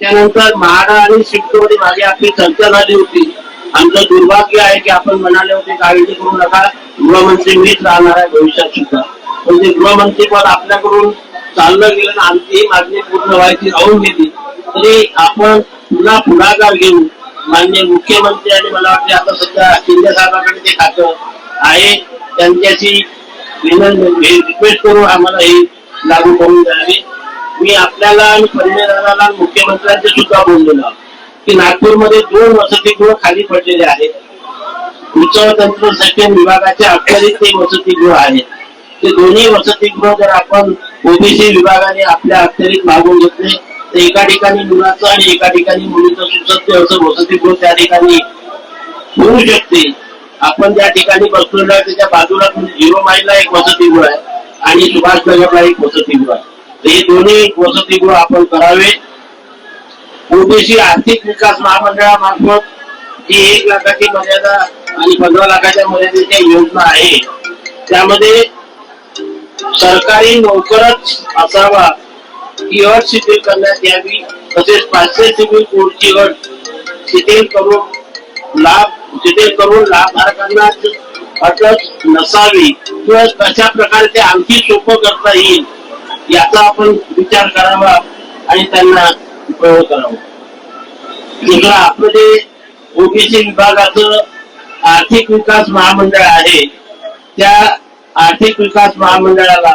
त्यानंतर म्हाडा आणि शिफ्टमध्ये मागे आपली चर्चा झाली होती. आमचं दुर्भाग्य आहे की आपण म्हणाले होते काळजी करू नका गृहमंत्री मीच राहणार आहे भविष्यात सुद्धा. पण ते गृहमंत्री पद आपल्याकडून चाललं गेलं आणि आमची मागणी पूर्ण व्हायची राहून गेली. तरी आपण पुन्हा पुढाकार घेऊन माननीय मुख्यमंत्री आणि मला वाटते आता सध्या शिंदे साहेबांकडे ते खातं आहे. त्यांच्याशी विनंती रिक्वेस्ट करून आम्हाला हे लागू करून द्यावी. मी आपल्याला आणि पंतप्रधानाला मुख्यमंत्र्यांचे सुद्धा बोललेलो आहे की नागपूरमध्ये दोन वसतिगृह खाली पडलेले आहेत. उच्च तंत्र शिक्षण विभागाच्या अखेरीत ते वसतिगृह आहेत. ते दोन्ही वसतिगृह जर आपण ओबीसी विभागाने आपल्या अखेरीत मागून घेतले तर एका ठिकाणी मुलाचं आणि एका ठिकाणी मुलीचं सुसत्य असं वसतिगृह त्या ठिकाणी होऊ शकते. आपण ज्या ठिकाणी बसलेलो आहे त्याच्या बाजूला झिरो माईलला एक वसतिगृह आहे आणि सुभाषनगरला एक वसतिगृह आहे. हे दोन्ही वसतिगृह आपण करावे. ओबीसी आर्थिक विकास महामंडळामार्फत जी एक लाखाची मर्यादा आणि पंधरा लाखाच्या मर्यादेच्या योजना आहे. त्यामध्ये सरकारी नोकरच असावा ही अट शिथिल करण्यात यावी तसेच पाचशे सिव्हिल कोडची अट शिथिल करून लाभ शिथिल करून लाभधारकांना अटक नसावी. किंवा कशा प्रकारे ते आणखी सोपं करता येईल? याचा आपण विचार करावा आणि त्यांना उपयोग करावा. दुसरं आपलं जे ओबीसी विभागाचं आर्थिक विकास महामंडळ आहे. त्या आर्थिक विकास महामंडळाला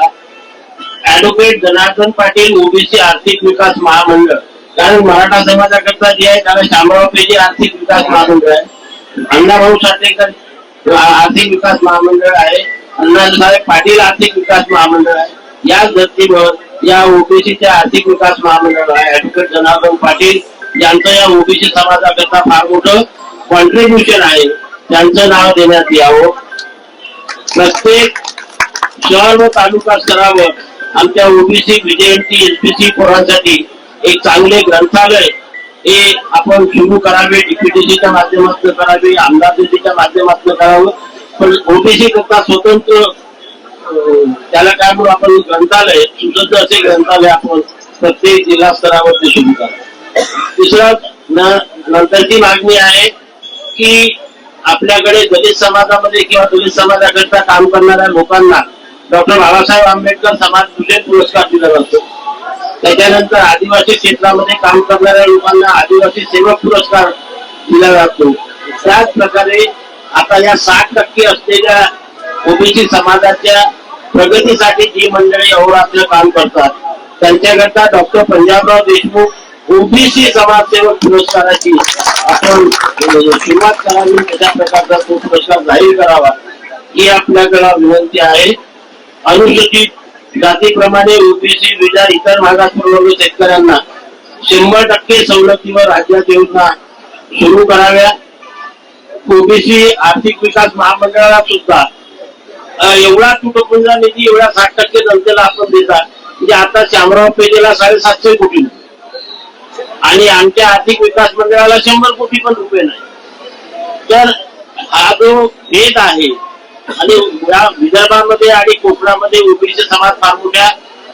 ऍडव्होकेट जनार्दन पाटील ओबीसी आर्थिक विकास महामंडळ. कारण मराठा समाजाकरता जे आहे त्याला शामराव पेजे आर्थिक विकास महामंडळ आहे. अण्णाभाऊ साठेकर आर्थिक विकास महामंडळ आहे. अण्णासाहेब पाटील आर्थिक विकास महामंडळ आहे. याच धर्तीवर या ओबीसीच्या आर्थिक विकास महामंडळ आहे ऍडव्होकेट जनार्दन पाटील ज्यांचं या ओबीसी समाजाकरता फार मोठं कॉन्ट्रीब्युशन आहे. त्यांचं नाव देण्यात यावं. प्रत्येक शहर व तालुका स्तरावर आमच्या ओबीसी विजयंती एसपीसी पोरांसाठी एक चांगले ग्रंथालय हे आपण सुरू करावे डीपीटीसीच्या माध्यमातून करावे आमदार माध्यमातून करावं. पण ओबीसी करता स्वतंत्र त्याला काय म्हणू आपण ग्रंथालय सुसज्ज असे ग्रंथालय आपण प्रत्येक जिल्हा स्तरावरती सुरू करतो. तिसरं नंतरची मागणी आहे की आपल्याकडे दलित समाजामध्ये किंवा दलित समाजाकरता काम करणाऱ्या लोकांना डॉक्टर बाबासाहेब आंबेडकर समाज भूषण पुरस्कार दिला जातो? त्याच्यानंतर आदिवासी क्षेत्रामध्ये काम करणाऱ्या लोकांना आदिवासी सेवक पुरस्कार दिला जातो. त्याच प्रकारे आता या साठ टक्के असलेल्या ओबीसी समाजाच्या प्रगतीसाठी जी मंडळी अहोरात्र काम करतात त्यांच्याकरता डॉक्टर पंजाबराव देशमुख ओबीसी समाजसेवक पुरस्काराची आपण सुरुवात करावी. त्याच्या प्रकारचा तो पुरस्कार जाहीर करावा ही आपल्याकडे विनंती आहे. अनुसूचित जातीप्रमाणे ओबीसी विजा इतर भागात शेतकऱ्यांना शंभर टक्के सवलतीवर राज्यात योजना सुरू कराव्या. ओबीसी आर्थिक विकास महामंडळाला सुद्धा एवढा तुटपुंजा निधी एवढ्या साठ टक्के जनतेला आपण देता म्हणजे आता शामराव पेजेला साडेसातशे कोटी आणि आमच्या आर्थिक विकास मंडळाला शंभर कोटी पण रुपये नाही. तर हा जो भेद आहे आणि या विदर्भामध्ये आणि कोकणामध्ये ओबीसी समाज फार मोठ्या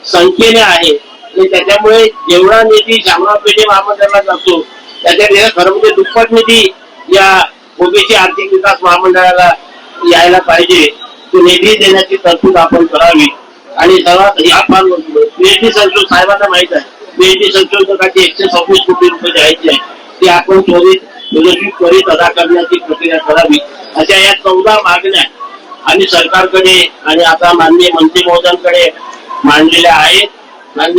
संख्येने आहे आणि त्याच्यामुळे जेवढा निधी शामराव पेठे महामंडळाला जातो त्याच्यापेक्षा खरं म्हणजे दुप्पट निधी या ओबीसी आर्थिक विकास महामंडळाला यायला पाहिजे. निधी देण्याची तरतूद आपण करावी. आणि सर्वात या पीएचडी संशोधन साहेबांना माहीत आहे. पीएचडी संशोधकाची एकशे सव्वीस कोटी रुपये द्यायचे आहे ते आपण त्वरित नियोजित त्वरित अदा करण्याची प्रक्रिया करावी. अशा या चौदा मागण्या आणि सरकारकडे आणि आता माननीय मंत्री महोदयांकडे मांडलेल्या आहेत. माननीय